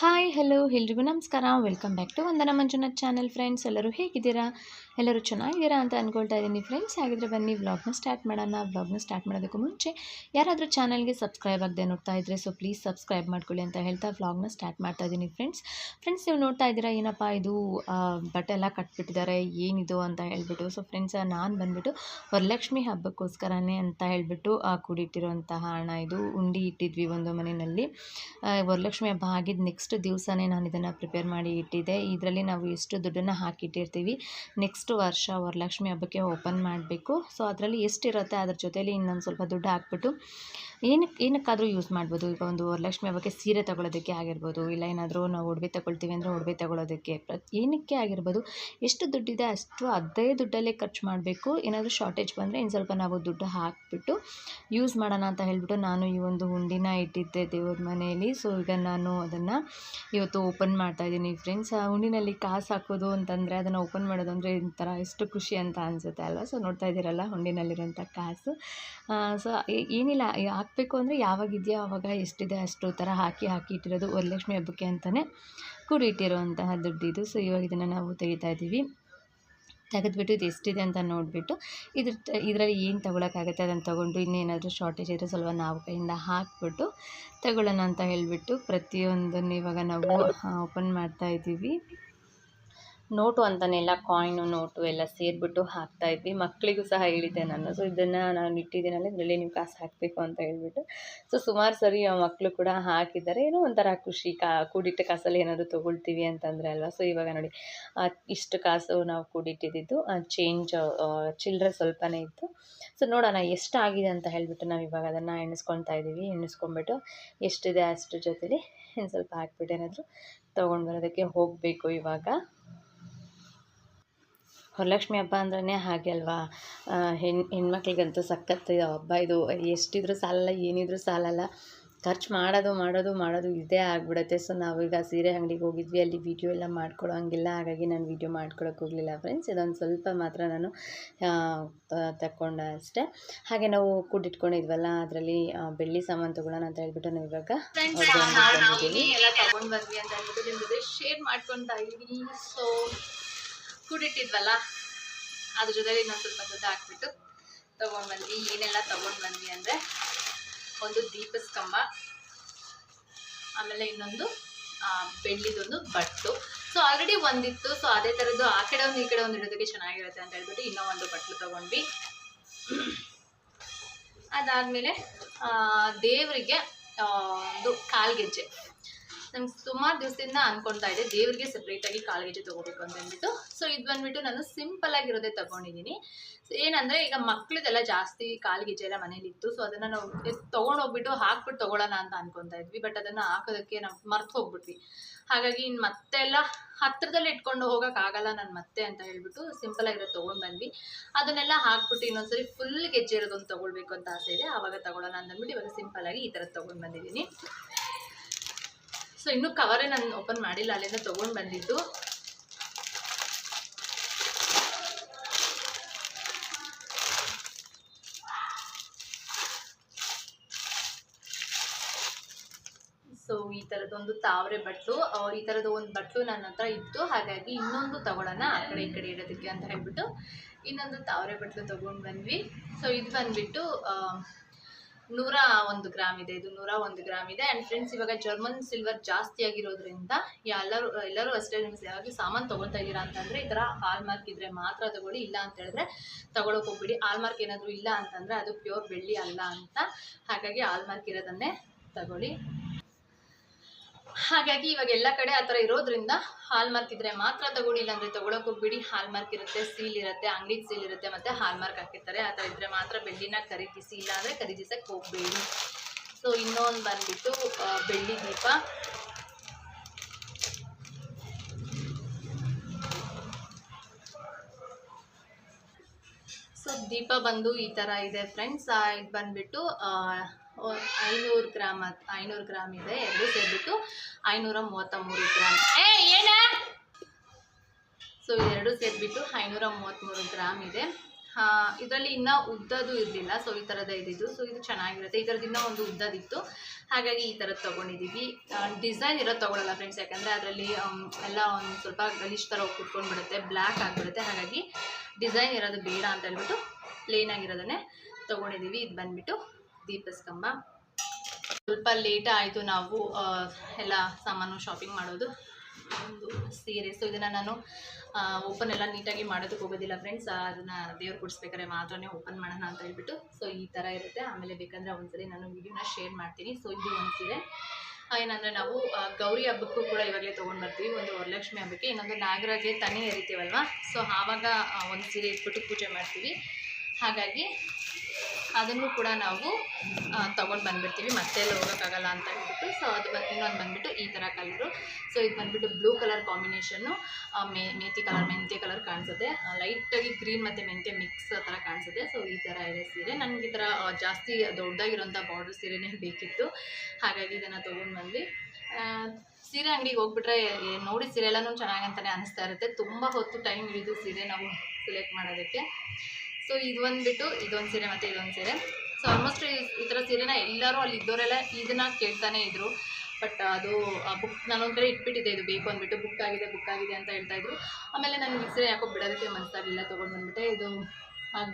Hi hello ಎಲ್ರಿಗೂ ನಮಸ್ಕಾರ. Welcome back to Vandana Manjunath channel friends ಎಲ್ಲರೂ ಹೇಗಿದ್ದೀರಾ? ಎಲ್ಲರೂ ಚೆನ್ನಾಗಿದ್ದೀರಾ ಅಂತ ಅಂದ್ಕೊಳ್ತಾ ಇದ್ದೀನಿ ಫ್ರೆಂಡ್ಸ್ ಹಾಗಿದ್ರೆ ಬನ್ನಿ ವ್ಲಾಗ್ನ ಸ್ಟಾರ್ಟ್ ಮಾಡೋಣ. ವ್ಲಾಗ್ನ ಸ್ಟಾರ್ಟ್ ಮಾಡೋದಕ್ಕೂ ಮುಂಚೆ ಯಾರಾದರೂ ಚಾನಲ್ಗೆ ಸಬ್ಸ್ಕ್ರೈಬ್ ಆಗದೆ ನೋಡ್ತಾ ಇದ್ದರೆ ಸೊ ಪ್ಲೀಸ್ ಸಬ್ಸ್ಕ್ರೈಬ್ ಮಾಡ್ಕೊಳ್ಳಿ ಅಂತ ಹೇಳ್ತಾ ವ್ಲಾಗ್ನ ಸ್ಟಾರ್ಟ್ ಮಾಡ್ತಾ ಇದ್ದೀನಿ ಫ್ರೆಂಡ್ಸ್ ಫ್ರೆಂಡ್ಸ್ ನೀವು ನೋಡ್ತಾ ಇದ್ದೀರಾ, ಏನಪ್ಪ ಇದು ಬಟ್ಟೆ ಎಲ್ಲ ಕಟ್ಬಿಟ್ಟಿದ್ದಾರೆ, ಏನಿದು ಅಂತ ಹೇಳ್ಬಿಟ್ಟು. ಸೊ ಫ್ರೆಂಡ್ಸ್ ನಾನು ಬಂದುಬಿಟ್ಟು ವರಲಕ್ಷ್ಮಿ ಹಬ್ಬಕ್ಕೋಸ್ಕರನೇ ಅಂತ ಹೇಳ್ಬಿಟ್ಟು ಕೂಡಿಟ್ಟಿರುವಂತಹ ಹಣ ಇದು ಉಂಡಿ ಇಟ್ಟಿದ್ವಿ ಒಂದು ಮನೆಯಲ್ಲಿ. ವರಲಕ್ಷ್ಮಿ ಹಬ್ಬ ಆಗಿದ್ದು ನೆಕ್ಸ್ಟ್ ದಿವಸನೇ ನಾನು ಇದನ್ನು ಪ್ರಿಪೇರ್ ಮಾಡಿ ಇಟ್ಟಿದ್ದೆ. ಇದರಲ್ಲಿ ನಾವು ಎಷ್ಟು ದುಡ್ಡನ್ನು ಹಾಕಿಟ್ಟಿರ್ತೀವಿ. ನೆಕ್ಸ್ಟ್ ವರ್ಷ ವರಲಕ್ಷ್ಮಿ ಹಬ್ಬಕ್ಕೆ ಓಪನ್ ಮಾಡಬೇಕು. ಸೊ, ಅದರಲ್ಲಿ ಎಷ್ಟಿರುತ್ತೆ ಅದ್ರ ಜೊತೆಲಿ ಇನ್ನೊಂದು ಸ್ವಲ್ಪ ದುಡ್ಡು ಹಾಕ್ಬಿಟ್ಟು ಏನಕ್ಕೆ ಏನಕ್ಕಾದರೂ ಯೂಸ್ ಮಾಡ್ಬೋದು. ಈಗ ಒಂದು ವರಲಕ್ಷ್ಮಿ ಹಬ್ಬಕ್ಕೆ ಸೀರೆ ತಗೊಳ್ಳೋದಕ್ಕೆ ಆಗಿರ್ಬೋದು, ಇಲ್ಲ ಏನಾದರೂ ನಾವು ಒಡವೆ ತಗೊಳ್ತೀವಿ ಅಂದರೆ ಒಡವೆ ತಗೊಳ್ಳೋದಕ್ಕೆ ಏನಕ್ಕೆ ಆಗಿರ್ಬೋದು, ಎಷ್ಟು ದುಡ್ಡಿದೆ ಅಷ್ಟು ಅದೇ ದುಡ್ಡಲ್ಲೇ ಖರ್ಚು ಮಾಡಬೇಕು. ಏನಾದರೂ ಶಾರ್ಟೇಜ್ ಬಂದರೆ ಇನ್ನು ಸ್ವಲ್ಪ ನಾವು ದುಡ್ಡು ಹಾಕಿಬಿಟ್ಟು ಯೂಸ್ ಮಾಡೋಣ ಅಂತ ಹೇಳ್ಬಿಟ್ಟು ನಾನು ಈ ಒಂದು ಹುಂಡಿನ ಇಟ್ಟಿದ್ದೆ ದೇವ್ರ ಮನೆಯಲ್ಲಿ. ಸೊ, ಈಗ ನಾನು ಅದನ್ನು ಇವತ್ತು ಓಪನ್ ಮಾಡ್ತಾ ಇದ್ದೀನಿ ಫ್ರೆಂಡ್ಸ್. ಆ ಹುಂಡಿನಲ್ಲಿ ಕಾಸು ಹಾಕೋದು ಅಂತಂದರೆ ಅದನ್ನು ಓಪನ್ ಮಾಡೋದು ಅಂದರೆ ಒಂಥರ ಎಷ್ಟು ಖುಷಿ ಅಂತ ಅನಿಸುತ್ತೆ ಅಲ್ವಾ? ಸೊ ನೋಡ್ತಾ ಇದ್ದೀರಲ್ಲ ಹುಂಡಿನಲ್ಲಿರುವಂಥ ಕಾಸು. ಸೊ ಏನಿಲ್ಲ ಹಾಕಬೇಕು ಅಂದರೆ ಯಾವಾಗಿದೆಯೋ ಆವಾಗ ಎಷ್ಟಿದೆ ಅಷ್ಟು ಥರ ಹಾಕಿ ಹಾಕಿ ಇಟ್ಟಿರೋದು ವರಲಕ್ಷ್ಮಿ ಹಬ್ಬಕ್ಕೆ ಅಂತಲೇ ಕೂಡಿ ಇಟ್ಟಿರುವಂತಹ ದುಡ್ಡಿದು. ಸೊ ಇವಾಗ ಇದನ್ನು ನಾವು ತೆಗಿತಾ ಇದ್ದೀವಿ. ತೆಗೆದ್ಬಿಟ್ಟು ಇದು ಎಷ್ಟಿದೆ ಅಂತ ನೋಡಿಬಿಟ್ಟು ಇದ್ರ ಇದರಲ್ಲಿ ಏನು ತೊಗೊಳಕ್ಕಾಗುತ್ತೆ ಅದನ್ನು ತೊಗೊಂಡು ಇನ್ನೇನಾದರೂ ಶಾರ್ಟೇಜ್ ಇದ್ದರೆ ಸ್ವಲ್ಪ ನಾವು ಕೈಯಿಂದ ಹಾಕ್ಬಿಟ್ಟು ತಗೊಳ್ಳೋಣ ಅಂತ ಹೇಳಿಬಿಟ್ಟು ಪ್ರತಿಯೊಂದನ್ನು ಇವಾಗ ನಾವು ಓಪನ್ ಮಾಡ್ತಾ ಇದ್ದೀವಿ. ನೋಟು ಅಂತನೆಲ್ಲ ಕಾಯಿನು ನೋಟು ಎಲ್ಲ ಸೇರಿಬಿಟ್ಟು ಹಾಕ್ತಾ ಇದ್ವಿ. ಮಕ್ಕಳಿಗೂ ಸಹ ಹೇಳಿದ್ದೆ ನಾನು. ಸೊ ಇದನ್ನು ನಾನು ಇಟ್ಟಿದ್ದೀನಲ್ಲ ಇದರಲ್ಲಿ ನೀವು ಕಾಸು ಹಾಕಬೇಕು ಅಂತ ಹೇಳಿಬಿಟ್ಟು. ಸೊ ಸುಮಾರು ಸರಿ ಮಕ್ಕಳು ಕೂಡ ಹಾಕಿದ್ದಾರೆ. ಏನೋ ಒಂಥರ ಖುಷಿ. ಕಾ, ಕೂಡಿಟ್ಟ ಕಾಸಲ್ಲಿ ಏನಾದರೂ ತೊಗೊಳ್ತೀವಿ ಅಂತಂದರೆ ಅಲ್ವಾ? ಸೊ ಇವಾಗ ನೋಡಿ ಇಷ್ಟು ಕಾಸು ನಾವು ಕೂಡಿಟ್ಟಿದ್ದು. ಚೇಂಜ್ ಚಿಲ್ಲರೆ ಸ್ವಲ್ಪನೇ ಇತ್ತು. ಸೊ ನೋಡೋಣ ಎಷ್ಟಾಗಿದೆ ಅಂತ ಹೇಳಿಬಿಟ್ಟು ನಾವು ಇವಾಗ ಅದನ್ನು ಎಣಿಸ್ಕೊಳ್ತಾ ಇದ್ದೀವಿ. ಎಣಿಸ್ಕೊಂಬಿಟ್ಟು ಎಷ್ಟಿದೆ ಅಷ್ಟು ಜೊತೆಲಿ. ಇನ್ನು ಸ್ವಲ್ಪ ಹಾಕ್ಬಿಟ್ಟು ಏನಾದರೂ ತೊಗೊಂಡು ಬರೋದಕ್ಕೆ ಹೋಗಬೇಕು ಇವಾಗ. ವರಲಕ್ಷ್ಮಿ ಹಬ್ಬ ಅಂದ್ರೆ ಹಾಗೆ ಅಲ್ವಾ? ಹೆಣ್ಣು ಹೆಣ್ ಹೆಣ್ಮಕ್ಳಿಗಂತೂ ಸಖತ್ ಇದು ಹಬ್ಬ. ಇದು ಎಷ್ಟಿದ್ರೂ ಸಾಲಲ್ಲ ಏನಿದ್ರೂ ಸಾಲಲ್ಲ. ಖರ್ಚು ಮಾಡೋದು ಮಾಡೋದು ಮಾಡೋದು ಇದೇ ಆಗಿಬಿಡುತ್ತೆ. ಸೊ ನಾವೀಗ ಸೀರೆ ಅಂಗಡಿಗೆ ಹೋಗಿದ್ವಿ. ಅಲ್ಲಿ ವೀಡಿಯೋ ಎಲ್ಲ ಮಾಡ್ಕೊಳ್ಳೋ ಹಂಗಿಲ್ಲ. ಹಾಗಾಗಿ ನಾನು ವೀಡಿಯೋ ಮಾಡ್ಕೊಳಕ್ಕೆ ಹೋಗಲಿಲ್ಲ ಫ್ರೆಂಡ್ಸ್ ಇದೊಂದು ಸ್ವಲ್ಪ ಮಾತ್ರ ನಾನು ತಗೊಂಡೆ ಅಷ್ಟೇ. ಹಾಗೆ ನಾವು ಕೂಡಿಟ್ಕೊಂಡಿದ್ವಲ್ಲ ಅದರಲ್ಲಿ ಬೆಳ್ಳಿ ಸಾಮಾನು ತೊಗೊಳ್ಳೋಣ ಅಂತ ಹೇಳ್ಬಿಟ್ಟು ನಾವು ಇವಾಗ ಬಂದಿದ್ದೀವಿ ಎಲ್ಲ ತಗೊಂಡ್ ಬಂದ್ವಿ ಅಂತ ಹೇಳ್ಬಿಟ್ಟು ಶೇರ್ ಮಾಡ್ಕೊತಾ ಇದ್ದೀವಿ. ಸೊ ಕೂಡಿಟ್ಟಿದ್ವಲ್ಲ? ಅದ್ರ ಜೊತೆಲಿ ಇನ್ನೊಂದು ಸ್ವಲ್ಪ ದುಡ್ಡು ಹಾಕ್ಬಿಟ್ಟು ತಗೊಂಡ್ಬಂದ್ವಿ ಏನೆಲ್ಲ ತಗೊಂಡ್ ಬಂದ್ವಿ ಅಂದ್ರೆ ಒಂದು ದೀಪದ ಕಂಬ ಆಮೇಲೆ ಇನ್ನೊಂದು ಬೆಳ್ಳಿದೊಂದು ಬಟ್ಲು ಸೊ ಆಲ್ರೆಡಿ ಒಂದಿತ್ತು. ಸೊ ಅದೇ ಥರದ್ದು ಆ ಕಡೆ ಒಂದು ಈ ಕಡೆ ಒಂದು ಇಡೋದಕ್ಕೆ ಚೆನ್ನಾಗಿರುತ್ತೆ ಅಂತ ಹೇಳ್ಬಿಟ್ಟು ಇನ್ನೂ ಒಂದು ಬಟ್ಲು ತಗೊಂಡ್ವಿ. ಅದಾದಮೇಲೆ ದೇವರಿಗೆ ಒಂದು ಕಾಲ್ಗೆಜ್ಜೆ. ನಂಗೆ ಸುಮಾರು ದಿವಸದಿಂದ ಅನ್ಕೊಳ್ತಾ ಇದೆ, ದೇವರಿಗೆ ಸಪ್ರೇಟಾಗಿ ಕಾಲ್ಗೆಜ್ಜೆ ತೊಗೋಬೇಕು ಅಂತ ಅಂದ್ಬಿಟ್ಟು. ಸೊ ಇದು ಬಂದ್ಬಿಟ್ಟು ನಾನು ಸಿಂಪಲ್ ಆಗಿರೋದೇ ತೊಗೊಂಡಿದ್ದೀನಿ. ಸೊ ಏನಂದರೆ ಈಗ ಮಕ್ಳದೆಲ್ಲ ಜಾಸ್ತಿ ಕಾಲ್ಗೆಜ್ಜೆ ಎಲ್ಲ ಮನೇಲಿತ್ತು ಸೊ ಅದನ್ನು ನಾವು ತೊಗೊಂಡೋಗ್ಬಿಟ್ಟು ಹಾಕ್ಬಿಟ್ಟು ತೊಗೊಳ್ಳೋಣ ಅಂತ ಅನ್ಕೊತಾ ಇದ್ವಿ. ಬಟ್ ಅದನ್ನು ಹಾಕೋದಕ್ಕೆ ನಾವು ಮರ್ತು ಹೋಗ್ಬಿಟ್ವಿ. ಹಾಗಾಗಿ ಇನ್ನು ಮತ್ತೆ ಎಲ್ಲ ಹತ್ರದಲ್ಲಿ ಇಟ್ಕೊಂಡು ಹೋಗೋಕ್ಕಾಗಲ್ಲ ನಾನು ಮತ್ತೆ ಅಂತ ಹೇಳ್ಬಿಟ್ಟು ಸಿಂಪಲ್ ಆಗಿರೋದು ತೊಗೊಂಡು ಬಂದ್ವಿ. ಅದನ್ನೆಲ್ಲ ಹಾಕ್ಬಿಟ್ಟು ಇನ್ನೊಂದ್ಸರಿ ಫುಲ್ ಗೆಜ್ಜೆ ಇರೋದೊಂದು ತೊಗೊಳ್ಬೇಕು ಅಂತ ಆಸೆ ಇದೆ. ಆವಾಗ ತಗೊಳ್ಳೋಣ ಅಂತಂದ್ಬಿಟ್ಟು ಇವಾಗ ಸಿಂಪಲ್ ಆಗಿ ಈ ಥರದ್ದು ತೊಗೊಂಡು ಬಂದಿದ್ದೀನಿ. ಸೊ ಇನ್ನೂ ಕವರೇ ನಾನು ಓಪನ್ ಮಾಡಿಲ್ಲ, ಅಲ್ಲಿಂದ ತೊಗೊಂಡು ಬಂದಿದ್ದು. ಸೊ ಈ ಥರದೊಂದು ತಾವರೆ ಬಟ್ಲು ಈ ಥರದ ಒಂದು ಬಟ್ಲು ನನ್ನ ಹತ್ರ ಇತ್ತು. ಹಾಗಾಗಿ ಇನ್ನೊಂದು ತಗೊಳ್ಳೋಣ, ಆ ಕಡೆ ಈ ಕಡೆ ಇಡೋದಕ್ಕೆ ಅಂತ ಹೇಳ್ಬಿಟ್ಟು ಇನ್ನೊಂದು ತಾವರೆ ಬಟ್ಲು ತೊಗೊಂಡು ಬಂದ್ವಿ. ಸೊ ಇದು ಬಂದ್ಬಿಟ್ಟು ನೂರ ಒಂದು ಗ್ರಾಮ್ ಇದೆ, ಇದು ನೂರ ಒಂದು ಗ್ರಾಮ್ ಇದೆ. ಆ್ಯಂಡ್ ಫ್ರೆಂಡ್ಸ್ ಇವಾಗ ಜರ್ಮನ್ ಸಿಲ್ವರ್ ಜಾಸ್ತಿ ಆಗಿರೋದ್ರಿಂದ ಎಲ್ಲರೂ ಎಲ್ಲರೂ ಅಷ್ಟೇ ನಿಮ್ಗೆ ಯಾವಾಗಲೂ ಸಾಮಾನು ತೊಗೊಳ್ತಾ ಇದ್ದೀರಾ ಅಂತಂದರೆ ಈ ಥರ ಹಾಲ್ ಮಾರ್ಕ್ ಇದ್ದರೆ ಮಾತ್ರ ತಗೊಳ್ಳಿ, ಇಲ್ಲ ಅಂತ ಹೇಳಿದ್ರೆ ತಗೊಳಕ್ಕೆ ಹೋಗ್ಬಿಡಿ. ಹಾಲ್ ಮಾರ್ಕ್ ಏನಾದರೂ ಇಲ್ಲ ಅಂತಂದರೆ ಅದು ಪ್ಯೂರ್ ಬೆಳ್ಳಿ ಅಲ್ಲ ಅಂತ. ಹಾಗಾಗಿ ಹಾಲ್ ಮಾರ್ಕ್ ಇರೋದನ್ನೇ ತಗೊಳ್ಳಿ. ಹಾಗಾಗಿ ಇವಾಗ ಎಲ್ಲ ಕಡೆ ಆ ಥರ ಇರೋದ್ರಿಂದ ಹಾಲ್ ಮಾರ್ಕ್ ಇದ್ರೆ ಮಾತ್ರ ತಗೊಳ್ಳಿ ಇಲ್ಲಾಂದ್ರೆ ತಗೊಳಕ್ ಹೋಗ್ಬಿಡಿ ಹಾಲ್ ಮಾರ್ಕ್ ಇರುತ್ತೆ ಸೀಲ್ ಇರುತ್ತೆ, ಅಂಗಡಿಗೆ ಸೀಲ್ ಇರುತ್ತೆ ಮತ್ತೆ ಹಾಲ್ ಮಾರ್ಕ್ ಹಾಕಿರ್ತಾರೆ. ಆ ಥರ ಇದ್ರೆ ಮಾತ್ರ ಬೆಳ್ಳಿನ ಖರೀದಿಸಿ, ಇಲ್ಲಾಂದ್ರೆ ಖರೀದಿಸಕ್ಕೆ ಹೋಗ್ಬೇಡಿ. ಸೊ ಇನ್ನೊಂದು ಬಂದ್ಬಿಟ್ಟು ಬೆಳ್ಳಿ ದೀಪ. ಸೊ ದೀಪ ಬಂದು ಈ ಥರ ಇದೆ ಫ್ರೆಂಡ್ಸ್ ಇದು ಬಂದ್ಬಿಟ್ಟು ಐನೂರು ಗ್ರಾಮ್ ಐನೂರು ಗ್ರಾಮ್ ಇದೆ, ಎರಡು ಸೇರಿಬಿಟ್ಟು ಐನೂರ ಮೂವತ್ತ ಮೂರು ಗ್ರಾಮ್ ಏ ಸೊ ಇದೆರಡು ಸೇರಿಬಿಟ್ಟು ಐನೂರ ಮೂವತ್ತ್ಮೂರು ಗ್ರಾಮ್ ಇದೆ. ಇದರಲ್ಲಿ ಇನ್ನೂ ಉದ್ದದು ಇರಲಿಲ್ಲ ಸೊ ಈ ಥರದ ಇದ್ದಿದ್ದು. ಸೊ ಇದು ಚೆನ್ನಾಗಿರುತ್ತೆ. ಈ ಥರದಿಂದ ಒಂದು ಉದ್ದದಿತ್ತು ಹಾಗಾಗಿ ಈ ಥರದ್ದು ತೊಗೊಂಡಿದ್ದೀವಿ ಡಿಸೈನ್ ಇರೋದು ತೊಗೊಳಲ್ಲ ಫ್ರೆಂಡ್ಸ್ ಯಾಕಂದರೆ ಅದರಲ್ಲಿ ಎಲ್ಲ ಒಂದು ಸ್ವಲ್ಪ ಗಲೀಜ್ ಥರ ಕುತ್ಕೊಂಡ್ಬಿಡುತ್ತೆ ಬ್ಲ್ಯಾಕ್ ಆಗಿಬಿಡುತ್ತೆ. ಹಾಗಾಗಿ ಡಿಸೈನ್ ಇರೋದು ಬೇಡ ಅಂತ ಹೇಳ್ಬಿಟ್ಟು ಪ್ಲೇನ್ ಆಗಿರೋದನ್ನೇ ತೊಗೊಂಡಿದ್ದೀವಿ ಇದು ಬಂದ್ಬಿಟ್ಟು ದೀಪಸ್ತಂಭ. ಸ್ವಲ್ಪ ಲೇಟ್ ಆಯಿತು ನಾವು ಎಲ್ಲ ಸಾಮಾನು ಶಾಪಿಂಗ್ ಮಾಡೋದು. ಒಂದು ಸೀರೆ. ಸೊ ಇದನ್ನು ನಾನು ಓಪನ್ ಎಲ್ಲ ನೀಟಾಗಿ ಮಾಡೋದಕ್ಕೆ ಹೋಗೋದಿಲ್ಲ ಫ್ರೆಂಡ್ಸ್ ಅದನ್ನು ದೇವ್ರು ಕೊಡಿಸ್ಬೇಕಾದ್ರೆ ಮಾತ್ರನೇ ಓಪನ್ ಮಾಡೋಣ ಅಂತ ಹೇಳ್ಬಿಟ್ಟು. ಸೊ ಈ ಥರ ಇರುತ್ತೆ. ಆಮೇಲೆ ಬೇಕಂದರೆ ಒಂದ್ಸರಿ ನಾನು ವಿಡಿಯೋನ ಶೇರ್ ಮಾಡ್ತೀನಿ. ಸೊ ಇದು ಒಂದು ಸೀರೆ. ಏನಂದರೆ ನಾವು ಗೌರಿ ಹಬ್ಬಕ್ಕೂ ಕೂಡ ಇವಾಗಲೇ ತೊಗೊಂಡು ಬರ್ತೀವಿ. ಒಂದು ವರಲಕ್ಷ್ಮಿ ಹಬ್ಬಕ್ಕೆ. ಇನ್ನೊಂದು ನಾಗರಾಜೆ ತನಿ ಎರಿತೀವಲ್ವ ಸೊ ಆವಾಗ ಒಂದು ಸೀರೆ ಇಟ್ಬಿಟ್ಟು ಪೂಜೆ ಮಾಡ್ತೀವಿ. ಹಾಗಾಗಿ ಅದನ್ನು ಕೂಡ ನಾವು ತೊಗೊಂಡು ಬಂದ್ಬಿಡ್ತೀವಿ. ಮತ್ತೆ ಎಲ್ಲ ಹೋಗೋಕ್ಕಾಗಲ್ಲ ಅಂತ ಹೇಳ್ಬಿಟ್ಟು ಸೊ ಅದು ಇನ್ನೊಂದು ಬಂದುಬಿಟ್ಟು ಈ ಥರ ಕಲರು ಸೊ ಇದು ಬಂದುಬಿಟ್ಟು ಬ್ಲೂ ಕಲರ್ ಕಾಂಬಿನೇಷನ್ನು ಮೇ ಕಲರ್ ಮೆಂತ್ಯ ಕಲರ್ ಕಾಣಿಸುತ್ತೆ. ಲೈಟಾಗಿ ಗ್ರೀನ್ ಮತ್ತು ಮೆಂತ್ಯ ಮಿಕ್ಸ್ ಥರ ಕಾಣಿಸುತ್ತೆ. ಸೊ ಈ ಥರ ಇದೆ ಸೀರೆ. ನನಗೆ ಈ ಥರ ಜಾಸ್ತಿ ದೊಡ್ಡದಾಗಿರೋಂಥ ಬಾರ್ಡರ್ ಸೀರೆನೇ ಬೇಕಿತ್ತು. ಹಾಗಾಗಿ ಇದನ್ನು ತೊಗೊಂಡು ಬಂದ್ವಿ. ಸೀರೆ ಅಂಗಡಿಗೆ ಹೋಗ್ಬಿಟ್ರೆ ನೋಡಿ ಸೀರೆ ಎಲ್ಲನೂ ಚೆನ್ನಾಗಂತಲೇ ಅನಿಸ್ತಾ ಇರುತ್ತೆ. ತುಂಬ ಹೊತ್ತು ಟೈಮ್ ಹಿಡಿದು ಸೀರೆ ನಾವು ಸೆಲೆಕ್ಟ್ ಮಾಡೋದಕ್ಕೆ. ಸೊ ಇದು ಬಂದ್ಬಿಟ್ಟು ಇದೊಂದು ಸೀರೆ ಮತ್ತು ಇದೊಂದು ಸೀರೆ. ಸೊ ಆಲ್ಮೋಸ್ಟ್ ಈ ಥರ ಸೀರೆನ ಎಲ್ಲರೂ ಅಲ್ಲಿ ಇದ್ದವರೆಲ್ಲ ಇದನ್ನ ಕೇಳ್ತಾನೆ ಇದ್ರು. ಬಟ್ ಅದು ಬುಕ್ ನಾನೊಂದು ಕಡೆ ಇಟ್ಬಿಟ್ಟಿದ್ದೆ, ಇದು ಬೇಕು ಅಂದ್ಬಿಟ್ಟು ಬುಕ್ ಆಗಿದೆ ಬುಕ್ ಆಗಿದೆ ಅಂತ ಹೇಳ್ತಾ ಇದ್ರು. ಆಮೇಲೆ ನನಗೆ ಈ ಸೀರೆ ಯಾಕೋ ಬಿಡೋದಕ್ಕೆ ಮನಸ್ಸಾಗಲಿಲ್ಲ ತೊಗೊಂಡು ಬಂದ್ಬಿಟ್ಟೆ. ಇದು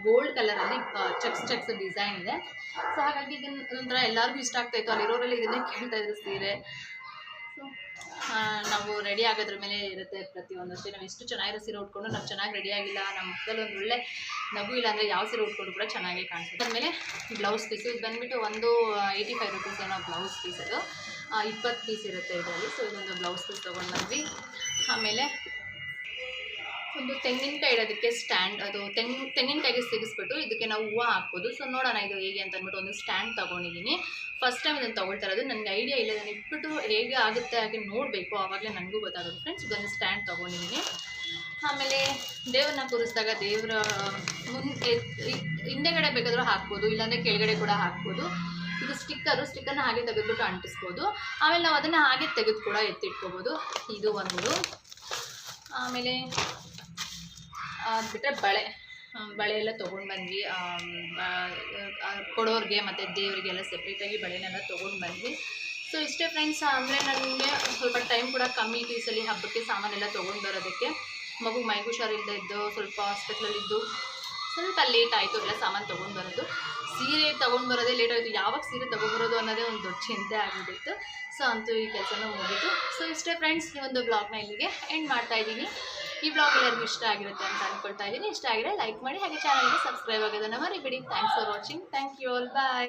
ಗೋಲ್ಡ್ ಕಲರಲ್ಲಿ ಚೆಕ್ಸ್ ಚೆಕ್ಸ್ ಡಿಸೈನ್ ಇದೆ. ಸೊ ಹಾಗಾಗಿ ಇದನ್ನ ಒಂಥರ ಎಲ್ಲರಿಗೂ ಇಷ್ಟ ಆಗ್ತಾ ಇತ್ತು. ಅಲ್ಲಿರೋರೆಲ್ಲ ಇದನ್ನೇ ಕೇಳ್ತಾ ಇದ್ರು ಸೀರೆ. ನಾವು ರೆಡಿ ಆಗೋದ್ರ ಮೇಲೆ ಇರುತ್ತೆ ಪ್ರತಿಯೊಂದು ಅಷ್ಟೇ ನಾವು ಎಷ್ಟು ಚೆನ್ನಾಗಿರೋ ಸೀರೆ ಉಟ್ಕೊಂಡು ನಾವು ಚೆನ್ನಾಗಿ ರೆಡಿ ಆಗಿಲ್ಲ ನಮ್ಮ ಮಕ್ಕದಲ್ಲಿ ಒಂದು ಒಳ್ಳೆ ನಗು ಇಲ್ಲ ಅಂದರೆ ಯಾವ ಸೀರೆ ಉಟ್ಕೊಂಡು ಕೂಡ ಚೆನ್ನಾಗಿ ಕಾಣಿಸುತ್ತೆ. ಆಮೇಲೆ ಬ್ಲೌಸ್ ಪೀಸು ಇದು ಬಂದುಬಿಟ್ಟು ಒಂದು ಏಯ್ಟಿ ಫೈವ್ ರುಪೀಸ್ ಏನೋ ಬ್ಲೌಸ್ ಪೀಸ್ ಅದು. ಇಪ್ಪತ್ತು ಪೀಸ್ ಇರುತ್ತೆ ಇದರಲ್ಲಿ. ಸೊ ಇದೊಂದು ಬ್ಲೌಸ್ ಪೀಸ್ ತೊಗೊಂಡು ಬಂದ್ವಿ. ಆಮೇಲೆ ಒಂದು ತೆಂಗಿನಕಾಯಿ ಇಡೋದಕ್ಕೆ ಸ್ಟ್ಯಾಂಡ್, ಅದು ತೆಂಗ್, ತೆಂಗಿನಕಾಯಿಗೆ ಸಿಗಿಸ್ಬಿಟ್ಟು ಇದಕ್ಕೆ ನಾವು ಹೂವು ಹಾಕ್ಬೋದು. ಸೊ ನೋಡೋಣ ಇದು ಹೇಗೆ ಅಂತ ಅಂದ್ಬಿಟ್ಟು ಒಂದು ಸ್ಟ್ಯಾಂಡ್ ತೊಗೊಂಡಿದ್ದೀನಿ. ಫಸ್ಟ್ ಟೈಮ್ ಇದನ್ನು ತೊಗೊಳ್ತಾ ಇರೋದು. ನನಗೆ ಐಡಿಯಾ ಇಲ್ಲ. ನಾನು ಇಟ್ಬಿಟ್ಟು ಹೇಗೆ ಆಗುತ್ತೆ ಹಾಗೆ ನೋಡಬೇಕು. ಆವಾಗಲೇ ನನಗೂ ಗೊತ್ತಾಗೋದು. ಫ್ರೆಂಡ್ಸ್ ಇದೊಂದು ಸ್ಟ್ಯಾಂಡ್ ತೊಗೊಂಡಿದ್ದೀನಿ. ಆಮೇಲೆ ದೇವ್ರನ್ನ ಕೂರಿಸಿದಾಗ ದೇವರ ಮುನ್ ಹಿಂದೆಗಡೆ ಬೇಕಾದರೂ ಹಾಕ್ಬೋದು. ಇಲ್ಲಾಂದರೆ ಕೆಳಗಡೆ ಕೂಡ ಹಾಕ್ಬೋದು. ಇದು ಸ್ಟಿಕ್ಕರು. ಸ್ಟಿಕ್ಕರ್ನ ಹಾಗೆ ತೆಗೆದ್ಬಿಟ್ಟು ಅಂಟಿಸ್ಬೋದು. ಆಮೇಲೆ ನಾವು ಅದನ್ನು ಹಾಗೆ ತೆಗೆದು ಕೂಡ ಎತ್ತಿಟ್ಕೋಬೋದು. ಇದು ಒಂದು. ಆಮೇಲೆ ಅದು ಬಿಟ್ಟರೆ ಬಳೆ ಬಳೆ ಎಲ್ಲ ತೊಗೊಂಡು ಬಂದ್ವಿ. ಕೊಡೋರಿಗೆ ಮತ್ತು ದೇವರಿಗೆಲ್ಲ ಸೆಪ್ರೇಟಾಗಿ ಬಳೆನೆಲ್ಲ ತೊಗೊಂಡು ಬಂದ್ವಿ. ಸೊ ಇಷ್ಟೇ ಫ್ರೆಂಡ್ಸ್ ಅಂದರೆ ನನಗೆ ಸ್ವಲ್ಪ ಟೈಮ್ ಕೂಡ ಕಮ್ಮಿ ಇತ್ತು ಈ ಸಲ ಹಬ್ಬಕ್ಕೆ ಸಾಮಾನೆಲ್ಲ ತೊಗೊಂಡು ಬರೋದಕ್ಕೆ. ಮಗು ಮೈಗೆ ಹುಷಾರಿಲ್ಲದೆ ಇದ್ದು, ಸ್ವಲ್ಪ ಹಾಸ್ಪಿಟ್ಲಲ್ಲಿದ್ದು ಸ್ವಲ್ಪ ಲೇಟ್ ಆಯಿತು, ಎಲ್ಲ ಸಾಮಾನು ತೊಗೊಂಡು ಬರೋದು. ಸೀರೆ ತೊಗೊಂಡು ಬರೋದೇ ಲೇಟ್ ಆಯಿತು. ಯಾವಾಗ ಸೀರೆ ತೊಗೊಂಡ್ಬರೋದು ಅನ್ನೋದೇ ಒಂದು ದೊಡ್ಡ ಚಿಂತೆ ಆಗಿಬಿಟ್ಟಿತ್ತು. ಸೊ ಅಂತೂ ಈ ಕೆಲಸನೂ ಮುಗೀತು. ಸೊ ಇಷ್ಟೇ ಫ್ರೆಂಡ್ಸ್ ಈ ಒಂದು ಬ್ಲಾಗ್ನ ಇಲ್ಲಿಗೆ ಎಂಡ್ ಮಾಡ್ತಾ ಇದ್ದೀನಿ. ಈ ಬ್ಲಾಗ್ ಎಲ್ಲರಿಗೂ ಇಷ್ಟ ಆಗಿರುತ್ತೆ ಅಂತ ಅಂದ್ಕೊಳ್ತಾ ಇದ್ದೀನಿ. ಇಷ್ಟ ಆಗಿದೆ ಲೈಕ್ ಮಾಡಿ, ಹಾಗೆ ಚಾನಲ್ಗೆ ಸಬ್ಸ್ಕ್ರೈಬ್ ಆಗೋದನ್ನು ಮರಿಬೇಡಿ. Thanks for watching thank you all bye